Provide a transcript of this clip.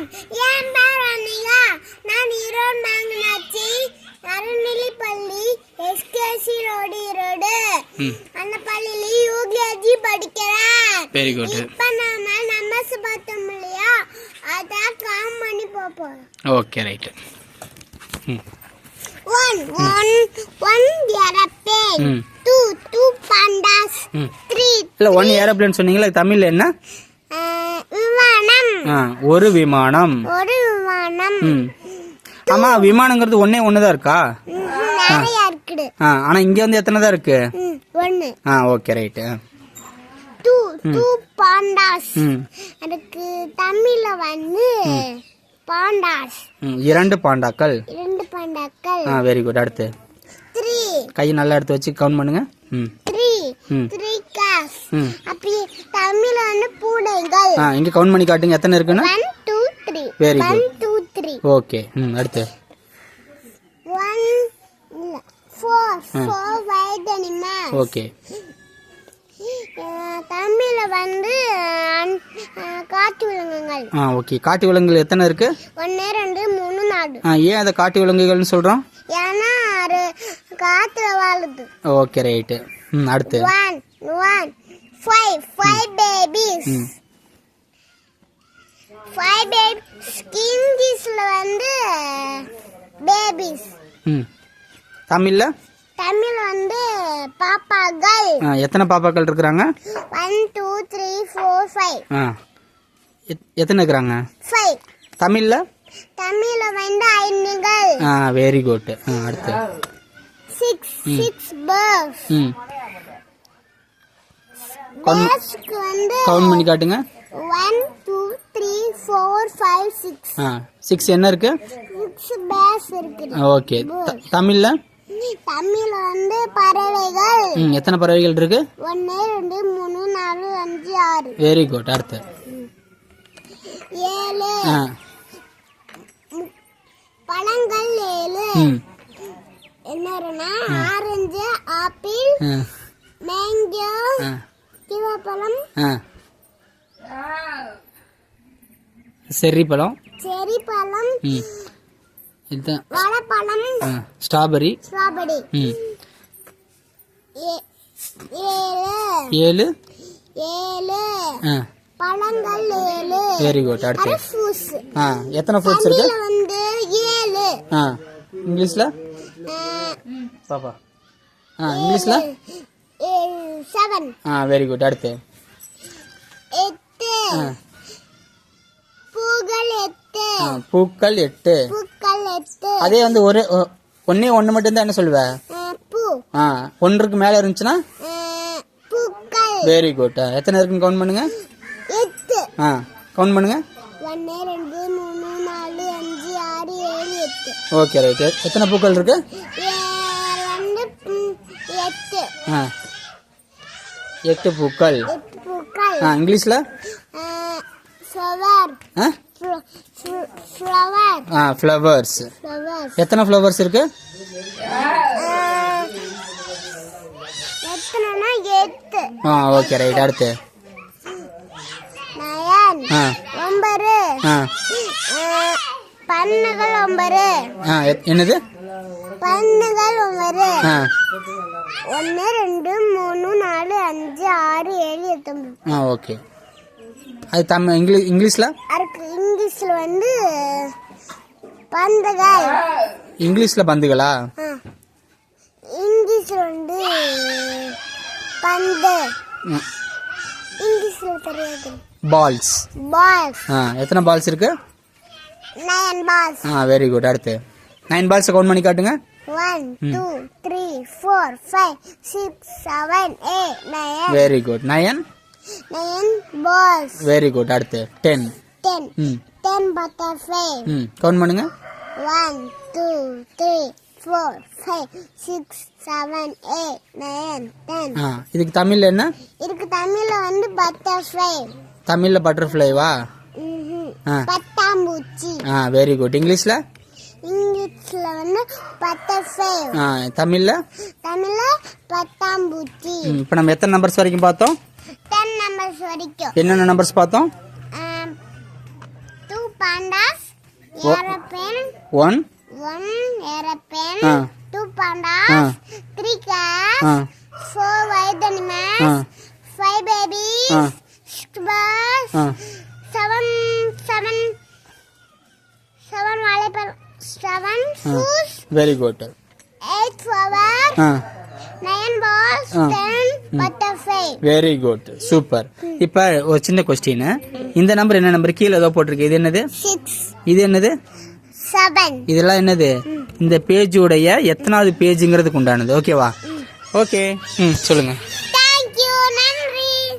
வணக்கம் என் பேர் நான் ஈரோடு மேங்கனாச்சி அறநிலைப்பள்ளி எஸ்கேசி ரோடு ஈரோடு. அந்த பள்ளியில யூகேஜி படிக்கிறேன். வெரி குட் இப்ப நாம நமஸ் பார்த்தோம் இல்லையா? அதான் காம் பண்ணி பார்ப்போம். ஓகே ரைட்டு ம். One one one aeroplane. Two two pandas three இல்லை ஒன் ஏரோப்ளேன் சொன்னீங்களா தமிழில் என்ன? ஆ ஒரு விமானம். ஒரு விமானம். ம். ஆமாம் விமானங்கிறது ஒன்றே ஒன்று தான் இருக்கா நிறைய இருக்குது. ஆ ஆனால் இங்கே வந்து எத்தனை தான் இருக்கு? ம், ஆ okay right. Two two pandas. ம். அதுக்கு தமிழ்ல வந்து பாண்டாஸ். ம் இரண்டு பாண்டாக்கள். இரண்டு பாண்டாக்கள். ஆ வெரி குட் அடுத்து. த்ரீ கையை நல்லா எடுத்து வச்சு கவுண்ட் பண்ணுங்க. ம். த்ரீ ம். த்ரீ காஸ் ம். அப்படி வந்து பூனைகள். ஆ இங்கே கவுண்ட் பண்ணி காட்டுங்க. எத்தனை இருக்குன்னு? One two three Very one good. Two three okay ம் அடுத்து. One four four white animal okay தமிழ்ல வந்து காட்டு விலங்குகள். ஆ ஓகே காட்டு விலங்குகள் எத்தனை இருக்கு? ஒன்னு ரெண்டு மூணு நாலு. ஆ ஏன் அதை காட்டு விலங்குகள்னு சொல்கிறோம் ஏன்னா அது காத்துல வாழுது. ஓகே ரைட்டு ம் அடுத்து. One one five five babies hmm five babies இங்கிலீஷ்ல வந்து பேபிஸ் ம் தமிழில்? தமிழ் வந்து பாப்பாக்கள். ஆ எத்தனை பாப்பாக்கள் இருக்கிறாங்க? One two three four five ஆ. எத்- எத்தனை இருக்கிறாங்க? ஃபைவ் தமிழில்? தமிழ்ல வந்து ஐந்துகள். ஆ வெரி குட் ஆ அடுத்து. சிக்ஸ் சிக்ஸ் பேர்ஸ் ம் கவுண்ட் பண்ணி காட்டுங்க. One two three four five six ஆ சிக்ஸ் என்ன இருக்கு? சிக்ஸ் பேர்ஸ் இருக்குது ஓகே தமிழில்? தமிழ்ல வந்து பறவைகள். ம் எத்தனை பறவைகள் இருக்கு? ஒன்று ரெண்டு மூணு நாலு அஞ்சு ஆறு. வெரி குட் அடுத்து. ஏழு. ஆ. பழங்கள் ஏழு. ம். என்னன்னா ஆரஞ்சு ஆப்பிள் மேங்கோ சிவப்பழம் ஆ. செர்ரி பழம். செரி பழம். இதுதான். வாழைப்பழம். ஸ்ட்ராபெரி. ஸ்ட்ராபெரி. ஏழு. ஏழு. ஏழு. பழங்கள் ஏழு. வெரி குட் அடுத்து. ஆ. எத்தனை ஃப்ரூட்ஸ் இருக்கு? வந்து ஏழு. ஆ. இங்கிலீஷில்? பாப்பா. ஆ இங்கிலீஷில்? செவன் ஆ வெரி குட் அடுத்து. எட்டு. பூக்கள் எட்டு. ஆ பூக்கள் எட்டு. பூக்கள் எட்டு. அதே வந்து ஒரே ஒ- ஒண்ணே ஒன்று மட்டும்தான் என்ன சொல்லுவேன் பூ. ஆ ஒன்றுக்கு மேலே இருந்துச்சுன்னா? பூக்கள். வெரி குட் எத்தனை இருக்குன்னு கவுண்ட் பண்ணுங்க? எட்டு. ஆ கவுண்ட் பண்ணுங்க. ஒன்று ரெண்டு மூணு நாலு அஞ்சு ஆறு ஏழு எட்டு. ஓகே ரைட்டு எத்தனை பூக்கள் இருக்கு? ஏ- வந்து ம், எட்டு. ஆ. எட்டு பூக்கள். ஆ இங்கிலீஷில்? ஆ ஃப்ளவர் ஆ? ஃப்ளவர்ஸ் ஃப்ளவர் எத்தனை ஃப்ளவர்ஸ் இருக்கு? எத்தனைனா எட்டு. ஆ ஓகே ரைட் அடுத்து. ஒன்பது. பன்னுகள் ஒன்பது. என்னது? பன்னுகள் ஒன்பது. ஆ. ஒன்று ரெண்டு மூணு நாலு ஒன்பது ஆ ஓகே. அது தமிழ் இங்கிலீஷ் இங்கிலீஷில்? அதுக்கு இங்கிலீஷ்ல வந்து பந்துகள். இங்கிலீஷில் பந்துகளா. இங்கிலீஷ்ல வந்து பந்து. இங்கிலீஷ்ல தெரியாது. பால்ஸ். பால்ஸ். ஆ எத்தனை பால்ஸ் இருக்கு? நயன் பால்ஸ் ஆ வெரி குட் அடுத்து. நைன் பால்ஸை கவுண்ட் பண்ணி காட்டுங்க. One two three four five six seven eight nine very good nine nine balls very good அடுத்து டென் டென் ம் டென் பட்டர்ஃப்ளை ம் கவுண்ட் பண்ணுங்க. One two three four five six seven eight nine ten ஆ இதுக்கு தமிழில் என்ன? இதுக்கு தமிழ்ல வந்து பட்டர்ஃப்ளை தமிழில் பட்டர்ஃப்ளைவா ஆ. பட்டாம்பூச்சி. ஆ வெரி குட் இங்கிலீஷில்? இங்கிலீஷ்ல வந்து பட்டர்ஃப்ளை ஆ தமிழில்? தமிழ்ல பட்டாம்பூச்சி. இப்போ நம்ம எத்தனை நம்பர்ஸ் வரைக்கும் பார்த்தோம்? டென் நம்பர்ஸ் வரைக்கும். என்னென்ன நம்பர்ஸ் பார்த்தோம்? Two pandas, Wha- aeroplane, one one aeroplane, ஆ. Two pandas, ஆ. Three cats, ஆ. Four wild animals, ஆ five babies, ஆ six birds, ஆ seven, seven, seven volleyball, seven ஆ shoes, வெரி குட் ஆ nine balls, ஆ. ten butterfly. Very good super இப்போ ஒரு சின்ன கொஸ்டின் இந்த நம்பர் என்ன நம்பர் கீழே ஏதோ போட்டிருக்கு. இது என்னது? இது என்னது? Seven. இதெல்லாம் என்னது? இந்த பேஜுடைய எத்தனாவது பேஜுங்கிறதுக்கு உண்டானது. ஓகேவா ஓகே ம் சொல்லுங்க.